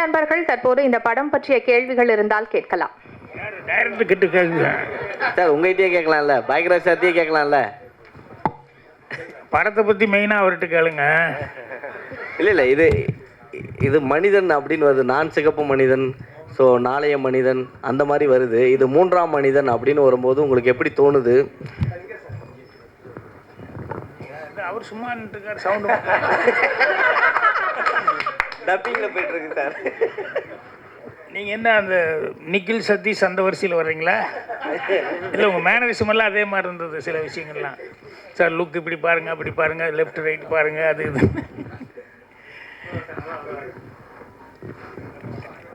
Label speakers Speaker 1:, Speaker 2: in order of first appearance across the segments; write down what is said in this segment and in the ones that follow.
Speaker 1: நண்பர்கள் தற்போது இந்த படம் பற்றிய கேள்விகள் இருந்தால் கேட்கலாம்.
Speaker 2: சார் உங்ககிட்டயே கேட்கலாம்ல? பாக்யராஜ் சார்த்தையே கேட்கலாம்ல?
Speaker 3: படத்தை பற்றி மெயினாக அவர்கிட்ட கேளுங்க.
Speaker 2: இல்லை இல்லை இது இது மனிதன் அப்படின்னு வருது. நான் சிகப்பு மனிதன் ஸோ நாளைய மனிதன் அந்த மாதிரி வருது. இது மூன்றாம் மனிதன் அப்படின்னு வரும்போது உங்களுக்கு எப்படி தோணுது?
Speaker 3: அவர் சும்மா சவுண்டு
Speaker 2: டப்பிங்கில் போயிட்டு இருக்கு சார்.
Speaker 3: நீங்கள் என்ன அந்த நிக்கில் சதீஷ் அந்த வரிசையில் வர்றீங்களா? இல்லை உங்கள் மேனரிசம் எல்லாம் அதே மாதிரி இருந்தது சில விஷயங்கள்லாம். சார் லுக் இப்படி பாருங்கள் அப்படி பாருங்கள் லெஃப்ட் ரைட் பாருங்கள் அது இது.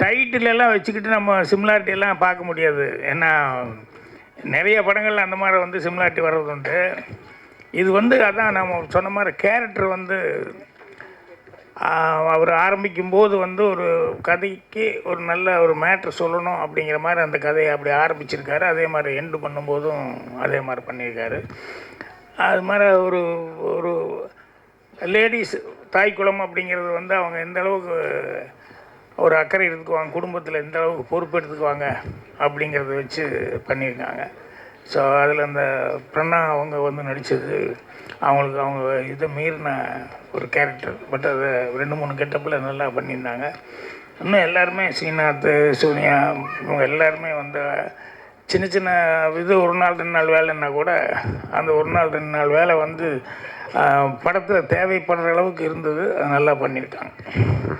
Speaker 3: டைட்டிலெல்லாம் வச்சுக்கிட்டு நம்ம சிமிலாரிட்டி எல்லாம் பார்க்க முடியாது. ஏன்னா நிறைய படங்கள்ல அந்த மாதிரி வந்து சிமிலாரிட்டி வர்றது உண்டு. இது வந்து அதான் நம்ம சொன்ன மாதிரி கேரக்டர் வந்து அவர் ஆரம்பிக்கும்போது வந்து ஒரு கதைக்கு ஒரு நல்ல ஒரு மேட்ரு சொல்லணும் அப்படிங்கிற மாதிரி அந்த கதையை அப்படி ஆரம்பிச்சிருக்காரு. அதே மாதிரி எண்டு பண்ணும்போதும் அதே மாதிரி பண்ணியிருக்காரு. அது மாதிரி ஒரு ஒரு லேடிஸ் தாய்க்குளம் அப்படிங்கிறது வந்து அவங்க எந்த அளவுக்கு ஒரு அக்கறை எடுத்துக்குவாங்க குடும்பத்தில் எந்த அளவுக்கு பொறுப்பு எடுத்துக்குவாங்க அப்படிங்கிறத வச்சு பண்ணியிருக்காங்க. ஸோ அதில் அந்த பிரணா அவங்க வந்து நடித்தது அவங்களுக்கு அவங்க இதை மீறின ஒரு கேரக்டர் பட் அதை ரெண்டு மூணு கெட்டப்பில் நல்லா பண்ணியிருந்தாங்க. இன்னும் எல்லாருமே ஸ்ரீநாத் சூர்யா இவங்க எல்லாருமே வந்து சின்ன சின்ன இது ஒரு நாள் ரெண்டு நாள் வேலைன்னா கூட அந்த ஒரு நாள் ரெண்டு நாள் வேலை வந்து படத்தில் தேவைப்படுற அளவுக்கு இருந்தது. நல்லா பண்ணியிருக்காங்க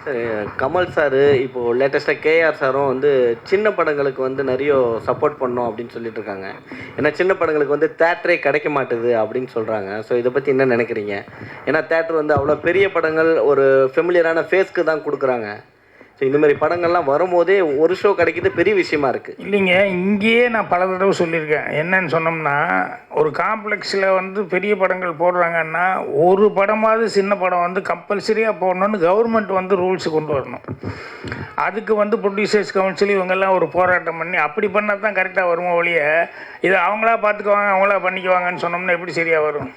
Speaker 2: சரி கமல் சார் இப்போது லேட்டஸ்ட்டாக கேஆர் சாரும் வந்து சின்ன படங்களுக்கு வந்து நிறைய சப்போர்ட் பண்ணோம் அப்படின்னு சொல்லிட்டு இருக்காங்க. ஏன்னா சின்ன படங்களுக்கு வந்து தேட்டரே கிடைக்க மாட்டுது அப்படின்னு சொல்கிறாங்க ஸோ இதை பற்றி என்ன நினைக்கிறீங்க? ஏன்னா தேட்டர் வந்து அவ்வளோ பெரிய படங்கள் ஒரு ஃபெமிலியரான ஃபேஸ்க்கு தான் கொடுக்குறாங்க. ஸோ இந்த மாதிரி படங்கள்லாம் வரும்போதே ஒரு ஷோ கிடைக்கிறது பெரிய விஷயமா இருக்குது
Speaker 3: இல்லைங்க இங்கேயே நான் பல தடவை சொல்லியிருக்கேன். என்னன்னு சொன்னோம்னா ஒரு காம்ப்ளெக்ஸில் வந்து பெரிய படங்கள் போடுறாங்கன்னா ஒரு படமாவது சின்ன படம் வந்து கம்பல்சரியாக போடணும்னு கவர்மெண்ட் வந்து ரூல்ஸ் கொண்டு வரணும். அதுக்கு வந்து ப்ரொடியூசர்ஸ் கவுன்சில் இவங்கெல்லாம் ஒரு போராட்டம் பண்ணி அப்படி பண்ணால் தான் கரெக்டாக வருமோ ஒழிய இதை அவங்களா பார்த்துக்குவாங்க அவங்களா பண்ணிக்குவாங்கன்னு சொன்னோம்னா எப்படி சரியாக வரும்?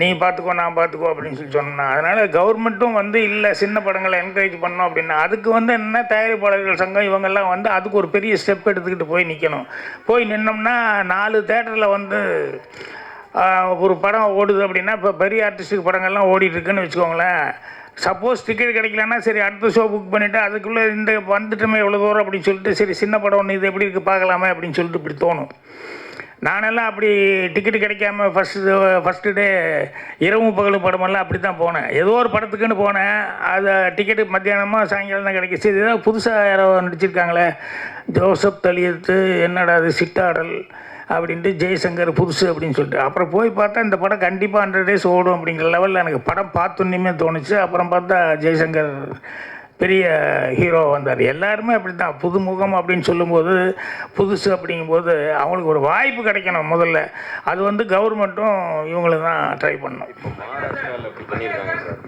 Speaker 3: நீ பார்த்துக்கோ நான் பார்த்துக்கோ அப்படின்னு சொல்லி சொன்னோம்னா அதனால் கவர்மெண்ட்டும் வந்து இல்லை சின்ன படங்களை என்கரேஜ் பண்ணோம் அப்படின்னா. அதுக்கு வந்து என்ன தயாரிப்பாளர்கள் சங்கம் இவங்கெல்லாம் வந்து அதுக்கு ஒரு பெரிய ஸ்டெப் எடுத்துக்கிட்டு போய் நிற்கணும் போய் நின்னோம்னா நாலு தேட்டரில் வந்து ஒரு படம் ஓடுது அப்படின்னா இப்போ பெரிய ஆர்டிஸ்ட்டுக்கு படங்கள்லாம் ஓடிட்டுருக்குன்னு வச்சுக்கோங்களேன். சப்போஸ் டிக்கெட் கிடைக்கலன்னா சரி அடுத்த ஷோ புக் பண்ணிவிட்டு அதுக்குள்ளே இந்த வந்துட்டுமே எவ்வளோ தூரம் அப்படின்னு சொல்லிட்டு சரி சின்ன படம் ஒன்று இது எப்படி இருக்குது பார்க்கலாமே அப்படின்னு சொல்லிட்டு இப்படி தோணும். நானெல்லாம் அப்படி டிக்கெட் கிடைக்காம ஃபஸ்ட்டு ஃபஸ்ட்டு டே இரவு பகலும் படமெல்லாம் அப்படி தான் போனேன். ஏதோ ஒரு படத்துக்குன்னு போனேன். அது டிக்கெட்டு மத்தியானமாக சாயங்காலம் தான் கிடைக்கும் சரி ஏதோ புதுசாக யாரோ நடிச்சிருக்காங்களே. ஜோசப் தலியத்து என்னடா அது சிட்டாடல் அப்படின்ட்டு ஜெய்சங்கர் புதுசு அப்படின்னு சொல்லிட்டு. அப்புறம் போய் பார்த்தா இந்த படம் கண்டிப்பாக ஹண்ட்ரட் டேஸ் ஓடும் அப்படிங்கிற லெவலில் எனக்கு படம் பார்த்தோன்னே தோணுச்சு. அப்புறம் பார்த்தா ஜெய்சங்கர் பெரிய ஹீரோ வந்தார். எல்லாருமே அப்படி தான் புதுமுகம் அப்படின்னு சொல்லும்போது புதுசு அப்படிங்கும்போது அவங்களுக்கு ஒரு வாய்ப்பு கிடைக்கணும் முதல்ல. அது வந்து கவர்மெண்ட்டும் இவங்களுக்கு தான் ட்ரை பண்ணணும்
Speaker 2: மகாராஷ்டிராவில் இப்படி பண்ணியிருக்காங்க சார்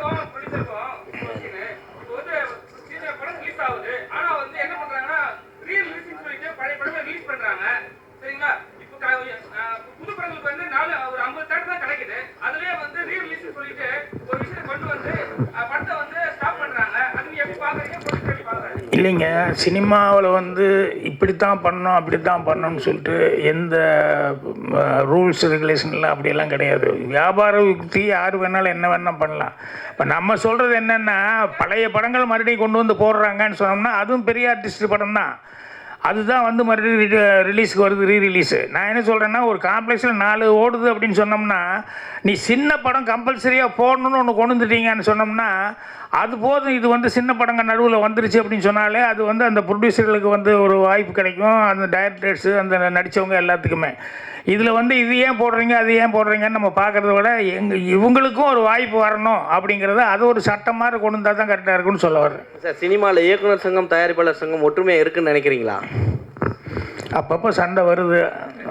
Speaker 4: உங்களுக்கும் பிடிச்சிருக்கும் இப்போ வந்து சீனியர் படம் ரிலீஸ் ஆகுது ஆனா வந்து என்ன பண்றாங்கன்னா ரீ ரிலீஸ்னு சொல்லிட்டு பழைய படமே ரிலீஸ் பண்றாங்க சரிங்களா இப்போ க- அஹ் புது படங்களுக்கு வந்து நாலு ஒரு ஐம்பது தேட்டர் தான் கிடைக்குது அதுலயே வந்து ரீ ரிலீஸ் சொல்லிட்டு ஒரு விஷயம் கொண்டு வந்து அஹ் படத்தை வந்து ஸ்டாப் பண்றாங்க அது நீங்க எப்படி பாக்குறீங்க பொறுத்து எப்படி பாக்குறீங்க
Speaker 3: இல்லைங்க சினிமாவில் வந்து இப்படி தான் பண்ணணும் அப்படி தான் பண்ணணும்னு சொல்லிட்டு எந்த ரூல்ஸ் ரெகுலேஷன்லாம் அப்படியெல்லாம் கிடையாது. வியாபார யுக்தி யார் வேணாலும் என்ன வேணால் பண்ணலாம். இப்போ நம்ம சொல்கிறது என்னென்னா பழைய படங்கள் மறுபடியும் கொண்டு வந்து போடுறாங்கன்னு சொன்னோம்னா அதுவும் பெரிய ஆர்டிஸ்ட் படம் தான். அதுதான் வந்து மறுபடியும் ரிலீஸ்க்கு வருது ரீ ரிலீஸு நான் என்ன சொல்கிறேன்னா ஒரு காம்ப்ளெக்ஸில் நாலு ஓடுது அப்படின்னு சொன்னோம்னா நீ சின்ன படம் கம்பல்சரியாக போடணும்னு ஒன்று கொண்டு வந்துட்டீங்கன்னு சொன்னோம்னா அது போதும் இது வந்து சின்ன படங்கள் நடுவில் வந்துருச்சு அப்படின்னு சொன்னாலே அது வந்து அந்த ப்ரொடியூசர்களுக்கு வந்து ஒரு வாய்ப்பு கிடைக்கும். அந்த டைரக்டர்ஸு அந்த நடித்தவங்க எல்லாத்துக்குமே. இதில் வந்து இது ஏன் போடுறீங்க அது ஏன் போடுறீங்கன்னு நம்ம பார்க்குறத விட எங்கள் இவங்களுக்கும் ஒரு வாய்ப்பு வரணும் அப்படிங்கிறத அது ஒரு சட்டம் மாதிரி கொண்டு வந்தால் தான் கரெக்டாக இருக்கும்னு சொல்ல வர்றேன்.
Speaker 2: சார் சினிமாவில் இயக்குனர் சங்கம் தயாரிப்பாளர் சங்கம் ஒற்றுமையாக இருக்குன்னு நினைக்கிறீங்களா?
Speaker 3: அப்பப்போ சண்டை வருது.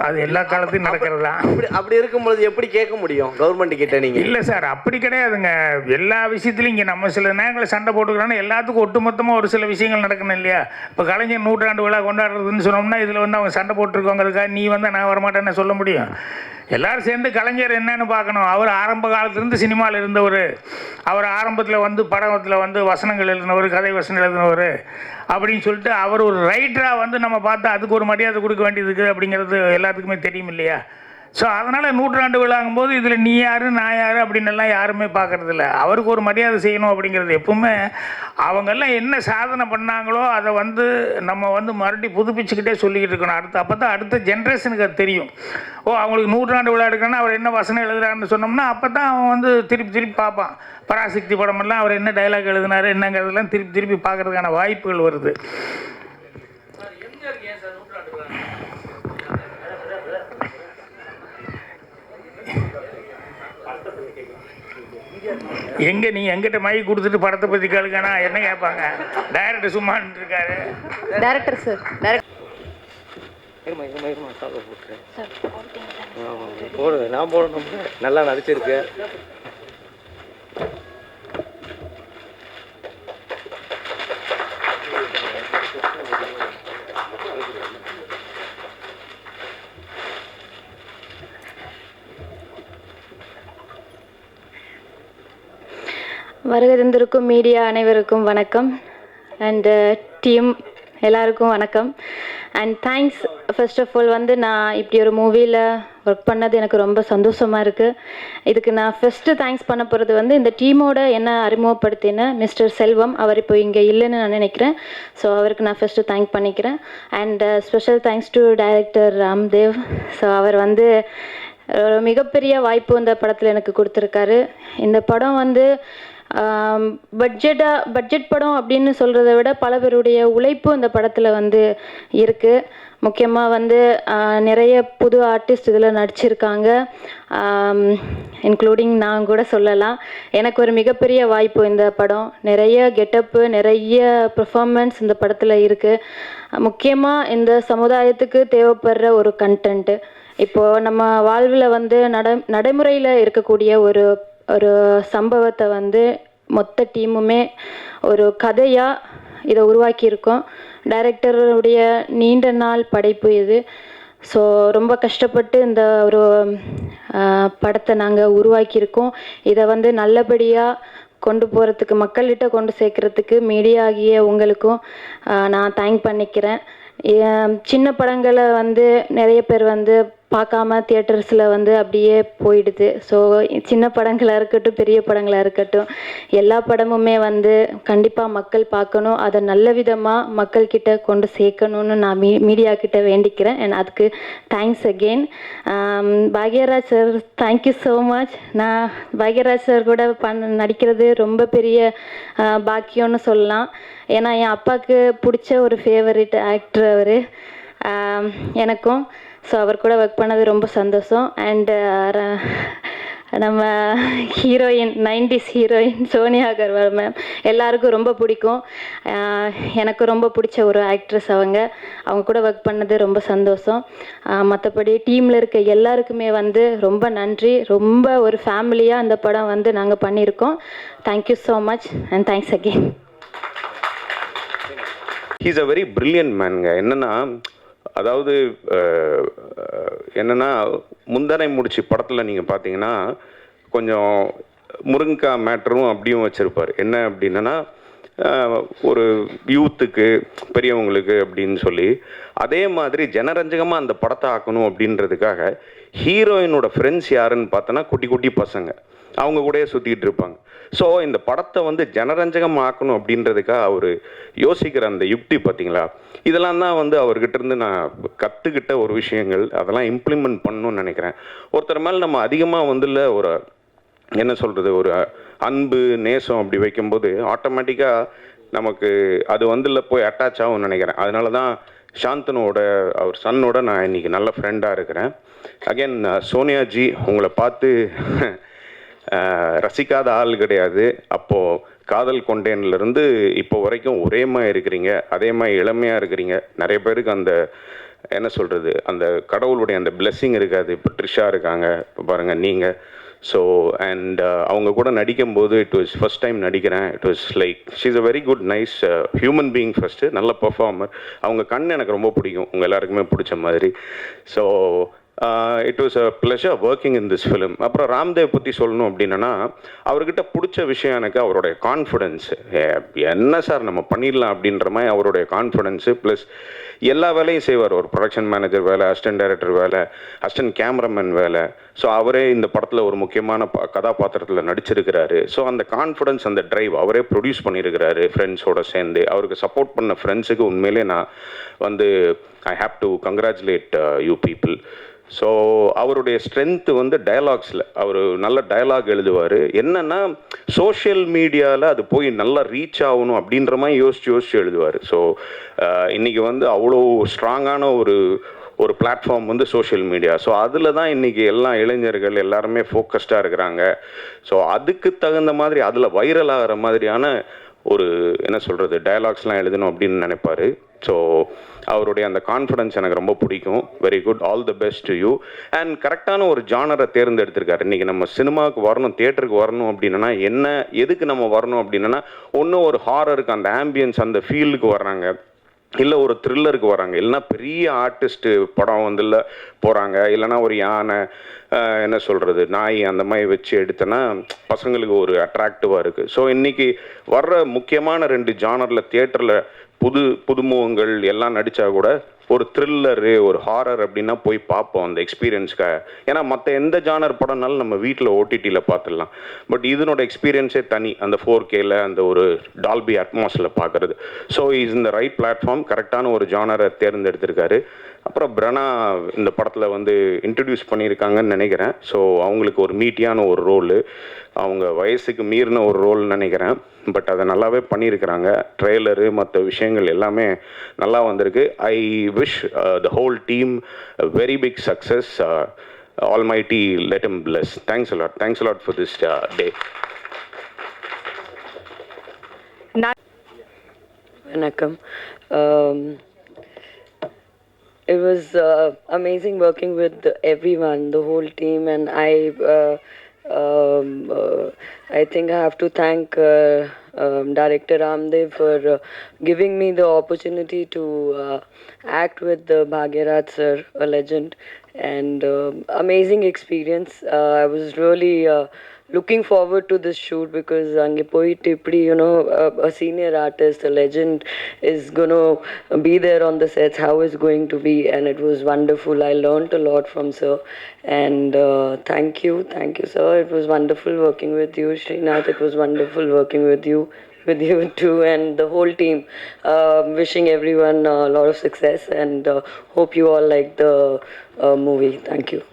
Speaker 3: அது எல்லா காலத்தையும் நடக்கிறது? தான்
Speaker 2: அப்படி அப்படி இருக்கும்பொழுது எப்படி கேட்க முடியும் கவர்மெண்ட் கிட்ட நீங்க?
Speaker 3: இல்லை சார் அப்படி கிடையாதுங்க. எல்லா விஷயத்துலையும் இங்கே நம்ம சில நேரங்களில் சண்டை போட்டுக்கிறோன்னா எல்லாத்துக்கும் ஒட்டுமொத்தமாக ஒரு சில விஷயங்கள் நடக்கணும் இல்லையா? இப்போ கலைஞர் நூற்றாண்டு விழா கொண்டாடுறதுன்னு சொன்னோம்னா இதில் வந்து அவங்க சண்டை போட்டிருக்கோங்கிறதுக்காக நீ வந்து நான் வரமாட்டேன்னு சொல்ல முடியும். எல்லாரும் சேர்ந்து கலைஞர் என்னன்னு பார்க்கணும். அவர் ஆரம்ப காலத்துலேருந்து சினிமாவில் இருந்தவர். அவர் ஆரம்பத்தில் வந்து படத்தில் வந்து வசனங்கள் எழுதினவர் கதை வசனம் எழுதினவர். அப்படின்னு சொல்லிட்டு அவர் ஒரு ரைட்டராக வந்து நம்ம பார்த்தா அதுக்கு ஒரு மரியாதை கொடுக்க வேண்டியது இருக்குது அப்படிங்கிறது எல்லாத்துக்குமே தெரியும் இல்லையா? ஸோ அதனால் நூற்றாண்டு விழாங்கும்போது இதில் நீ யார் நான் யார் அப்படின்னு எல்லாம் யாருமே பார்க்கறது அவருக்கு ஒரு மரியாதை செய்யணும் அப்படிங்கிறது எப்பவுமே அவங்கெல்லாம் என்ன சாதனை பண்ணாங்களோ அதை வந்து நம்ம வந்து மறுபடியும் புதுப்பிச்சுக்கிட்டே சொல்லிக்கிட்டு இருக்கணும். அடுத்து அப்போ தான் அடுத்த ஜென்ரேஷனுக்கு அது தெரியும். ஓ அவங்களுக்கு நூற்றாண்டு விழா எடுக்கணும்னா அவர் என்ன வசனம் எழுதுறாருன்னு சொன்னோம்னா அப்போ தான் அவன் வந்து திருப்பி திருப்பி பார்ப்பான். பராசக்தி படமெல்லாம் அவர் என்ன டைலாக் எழுதினார் என்னங்கிறதெல்லாம் திருப்பி திருப்பி பார்க்கறதுக்கான வாய்ப்புகள் வருது. எங்கே நீ எங்கிட்ட மை கொடுத்துட்டு படத்தை பற்றி கேளுங்கன்னா என்ன கேட்பாங்க? டைரக்டர் சும்மான்னு இருக்காரு
Speaker 1: டைரக்டர் சார் டைரக்டர்
Speaker 5: இருமா இருமா இருமா சாப்பிட போட்டுறேன் போடு நான் போடணும் நல்லா நடிச்சிருக்கு.
Speaker 6: வருகை தந்திருக்கும் மீடியா அனைவருக்கும் வணக்கம். அண்டு டீம் uh, எல்லாருக்கும் வணக்கம். And thanks first of all வந்து நான் இப்படி ஒரு மூவியில் ஒர்க் பண்ணது எனக்கு ரொம்ப சந்தோஷமாக இருக்குது இதுக்கு நான் ஃபஸ்ட்டு தேங்க்ஸ் பண்ண போகிறது வந்து இந்த டீமோட என்ன அறிமுகப்படுத்தின மிஸ்டர் செல்வம் அவர் இப்போ இங்கே இல்லைன்னு நான் நினைக்கிறேன். ஸோ அவருக்கு நான் ஃபஸ்ட்டு தேங்க் பண்ணிக்கிறேன். And special thanks to director Ramdev so அவர் வந்து ஒரு மிகப்பெரிய வாய்ப்பு இந்த படத்தில் எனக்கு கொடுத்துருக்காரு. இந்த படம் வந்து பட்ஜெட்டாக பட்ஜெட் படம் அப்படின்னு சொல்கிறத விட பல பேருடைய உழைப்பு இந்த படத்தில் வந்து இருக்குது முக்கியமாக வந்து நிறைய புது ஆர்டிஸ்ட் இதில் நடிச்சிருக்காங்க. இன்க்ளூடிங் நான் கூட சொல்லலாம். எனக்கு ஒரு மிகப்பெரிய வாய்ப்பு இந்த படம். நிறைய கெட்டப்பு நிறைய பெர்ஃபார்மன்ஸ் இந்த படத்தில் இருக்குது முக்கியமாக இந்த சமுதாயத்துக்கு தேவைப்படுற ஒரு கண்டென்ட்டு இப்போது நம்ம வாழ்வில் வந்து நட நடைமுறையில் இருக்கக்கூடிய ஒரு ஒரு சம்பவத்தை வந்து மொத்த டீமுமே ஒரு கதையாக இதை உருவாக்கியிருக்கோம். டைரக்டருடைய நீண்ட நாள் படைப்பு இது. ஸோ ரொம்ப கஷ்டப்பட்டு இந்த ஒரு படத்தை நாங்கள் உருவாக்கியிருக்கோம். இதை வந்து நல்லபடியாக கொண்டு போகிறதுக்கு மக்கள்கிட்ட கொண்டு சேர்க்கறதுக்கு மீடியா ஆகிய உங்களுக்கும் நான் தேங்க் பண்ணிக்கிறேன். சின்ன படங்களை வந்து நிறைய பேர் வந்து பார்க்காம தியேட்டர்ஸில் வந்து அப்படியே போயிடுது. ஸோ சின்ன படங்களாக இருக்கட்டும் பெரிய படங்களாக இருக்கட்டும் எல்லா படமுமே வந்து கண்டிப்பாக மக்கள் பார்க்கணும். அதை நல்ல விதமாக மக்கள்கிட்ட கொண்டு சேர்க்கணும்னு நான் மீ மீடியா கிட்ட வேண்டிக்கிறேன். அண்ட் அதுக்கு thanks again Bhagyaraj sir thank you so much நான் பாக்யராஜ் சார் கூட பண் நடிக்கிறது ரொம்ப பெரிய பாக்கியம்னு சொல்லலாம். ஏன்னா என் அப்பாவுக்கு பிடிச்ச ஒரு ஃபேவரட் ஆக்டர் அவர். எனக்கும் ஸோ அவர் கூட ஒர்க் பண்ணது ரொம்ப சந்தோஷம். அண்டு uh, நம்ம heroine nineties heroine Sonia Agarwal ma'am எல்லாருக்கும் ரொம்ப பிடிக்கும். Uh, எனக்கு ரொம்ப பிடிச்ச ஒரு ஆக்ட்ரஸ் அவங்க. அவங்க கூட ஒர்க் பண்ணது ரொம்ப சந்தோஷம். Uh, மற்றபடி டீமில் இருக்க எல்லாருக்குமே வந்து ரொம்ப நன்றி. ரொம்ப ஒரு ஃபேமிலியாக அந்த படம் வந்து நாங்கள் பண்ணியிருக்கோம். Thank you so much and thanks again
Speaker 7: he's a very brilliant மேனுங்க என்னன்னா அதாவது என்னென்னா முந்தனை முடிச்சு படத்தில் நீங்கள் பார்த்தீங்கன்னா கொஞ்சம் முருங்கக்காய் மேட்டரும் அப்படியும் வச்சுருப்பார். என்ன அப்படின்னா ஒரு யூத்துக்கு பெரியவங்களுக்கு அப்படின்னு சொல்லி அதே மாதிரி ஜனரஞ்சகமாக அந்த படத்தை ஆக்கணும் அப்படின்றதுக்காக ஹீரோயினோட ஃப்ரெண்ட்ஸ் யாருன்னு பார்த்தோன்னா குட்டி குட்டி பசங்க. அவங்க கூடயே சுற்றிக்கிட்டு இருப்பாங்க. ஸோ இந்த படத்தை வந்து ஜனரஞ்சகம் ஆக்கணும் அப்படின்றதுக்காக அவர் யோசிக்கிற அந்த யுக்தி பார்த்தீங்களா? இதெல்லாம் தான் வந்து அவர்கிட்ட இருந்து நான் கற்றுக்கிட்ட ஒரு விஷயங்கள். அதெல்லாம் இம்ப்ளிமெண்ட் பண்ணணும்னு நினைக்கிறேன். ஒருத்தர் மேலே நம்ம அதிகமாக வந்துல ஒரு என்ன சொல்கிறது ஒரு அன்பு நேசம் அப்படி வைக்கும்போது ஆட்டோமேட்டிக்காக நமக்கு அது வந்துல போய் அட்டாச் ஆகும்னு நினைக்கிறேன். அதனால தான் சாந்தனோட அவர் சன்னோட நான் இன்னைக்கு நல்ல ஃப்ரெண்டாக இருக்கிறேன். அகைன் சோனியாஜி உங்களை பார்த்து ரசிக்காத ஆள் கிடையாது. அப்போது காதல் கொண்டேன்லேருந்து இப்போ வரைக்கும் ஒரே மாதிரி இருக்கிறீங்க அதே மாதிரி இளமையாக இருக்கிறீங்க. நிறைய பேருக்கு அந்த என்ன சொல்கிறது அந்த கடவுளுடைய அந்த பிளெஸ்ஸிங் இருக்காது. இப்போ ட்ரிஷா இருக்காங்க இப்போ பாருங்கள் நீங்கள் ஸோ அண்ட் uh, அவங்க கூட நடிக்கும்போது இட் வாஸ் ஃபஸ்ட் டைம் நடிக்கிறேன். It was like she's a very good nice human being first நல்ல பர்ஃபார்மர் அவங்க கண் எனக்கு ரொம்ப பிடிக்கும். உங்கள் எல்லாருக்குமே பிடிச்ச மாதிரி. So it was a pleasure working in this film அப்புறம் ராம்தேவ் பற்றி சொல்லணும் அப்படின்னா அவர்கிட்ட பிடிச்ச விஷயம் எனக்கு அவருடைய கான்ஃபிடென்ஸு என்ன சார் நம்ம பண்ணிடலாம் அப்படின்ற மாதிரி அவருடைய கான்ஃபிடென்ஸு ப்ளஸ் எல்லா வேலையும் செய்வார். ஒரு ப்ரொடக்ஷன் மேனேஜர் வேலை அசிஸ்டன்ட் டைரக்டர் வேலை அசிஸ்டன்ட் கேமராமேன் வேலை. ஸோ அவரே இந்த படத்தில் ஒரு முக்கியமான கதாபாத்திரத்தில் நடிச்சிருக்கிறாரு. ஸோ அந்த கான்ஃபிடன்ஸ் அந்த டிரைவ் அவரே ப்ரொடியூஸ் பண்ணியிருக்கிறாரு ஃப்ரெண்ட்ஸோட சேர்ந்து. அவருக்கு சப்போர்ட் பண்ண ஃப்ரெண்ட்ஸுக்கு உண்மையிலே நான் வந்து I have to congratulate you people so அவருடைய ஸ்ட்ரென்த்து வந்து டயலாக்ஸில் அவர் நல்ல டயலாக் எழுதுவார். என்னென்னா சோஷியல் மீடியாவில் அது போய் நல்லா ரீச் ஆகணும் அப்படின்ற மாதிரி யோசிச்சு யோசிச்சு எழுதுவார். ஸோ uh, இன்றைக்கி வந்து அவ்வளோ அவ்வளோ ஸ்ட்ராங்கான ஒரு ஒரு பிளாட்ஃபார்ம் வந்து சோஷியல் மீடியா ஸோ அதில் தான் இன்றைக்கி எல்லா இளைஞர்கள் எல்லாருமே ஃபோக்கஸ்டாக இருக்கிறாங்க. ஸோ அதுக்கு தகுந்த மாதிரி அதில் வைரல் ஆகிற மாதிரியான ஒரு என்ன சொல்கிறது டயலாக்ஸ்லாம் எழுதணும் அப்படின்னு நினைப்பாரு. ஸோ அவருடைய அந்த கான்ஃபிடன்ஸ் எனக்கு ரொம்ப பிடிக்கும். Very good all the best to you and கரெக்டான ஒரு ஜானரை தேர்ந்தெடுத்திருக்காரு. இன்றைக்கி நம்ம சினிமாவுக்கு வரணும் தேட்டருக்கு வரணும் அப்படின்னா என்ன எதுக்கு நம்ம வரணும் அப்படின்னா ஒன்று ஒரு ஹாரருக்கு அந்த ஆம்பியன்ஸ் அந்த ஃபீல்டுக்கு வர்றாங்க. இல்லை ஒரு த்ரில்லருக்கு வராங்க. இல்லைன்னா பெரிய ஆர்டிஸ்ட்டு படம் வந்து இல்லை போகிறாங்க இல்லைன்னா ஒரு யானை என்ன சொல்கிறது நாய் அந்த மாதிரி வச்சு எடுத்தேன்னா பசங்களுக்கு ஒரு அட்ராக்டிவாக இருக்குது ஸோ இன்றைக்கி வர்ற முக்கியமான ரெண்டு ஜானரில் தியேட்டரில் புது புதுமுகங்கள் எல்லாம் நடித்தா கூட ஒரு த்ரில்லரு ஒரு ஹாரர் அப்படின்னா போய் பார்ப்போம் அந்த எக்ஸ்பீரியன்ஸ்க்காக ஏன்னா மற்ற எந்த ஜானர் படம்னாலும் நம்ம வீட்டில் ஓடிடியில் பார்த்துடலாம். பட் இதனோட எக்ஸ்பீரியன்ஸே தனி. அந்த ஃபோர் கேல அந்த ஒரு டால்பி அட்மாஸில் பார்க்குறது. ஸோ இஸ் இந்த ரைட் பிளாட்ஃபார்ம் கரெக்டான ஒரு ஜானரை தேர்ந்தெடுத்திருக்காரு. அப்புறம் பிரணா இந்த படத்தில் வந்து இன்ட்ரடியூஸ் பண்ணியிருக்காங்கன்னு நினைக்கிறேன். ஸோ அவங்களுக்கு ஒரு மீட்டியான ஒரு ரோலு அவங்க வயசுக்கு மீறின ஒரு ரோல்னு நினைக்கிறேன். பட் அதை நல்லாவே பண்ணியிருக்கிறாங்க. ட்ரெய்லரு மற்ற விஷயங்கள் எல்லாமே நல்லா வந்திருக்கு. I wish the whole team very big success all my D let them bless thanks a lot thanks a lot for this day
Speaker 8: வணக்கம். Um, It was uh, amazing working with everyone, the whole team, and I. Uh, um, uh, I think I have to thank uh, um, Director Ramdev for uh, giving me the opportunity to uh, act with the Bhagirath sir, a legend, and um amazing experience. Uh, I was really uh, looking forward to this shoot because Angipoi Tipri, you know, a, a, senior artist, a legend, is going to be there on the sets, How is going to be. And it was wonderful. I learned a lot from Sir. And uh, thank you. Thank you, Sir. It was wonderful working with you, Srinath. It was wonderful working with you. With you too, and the whole team. Uh, wishing everyone a lot of success and uh, hope you all like the uh, movie. Thank you.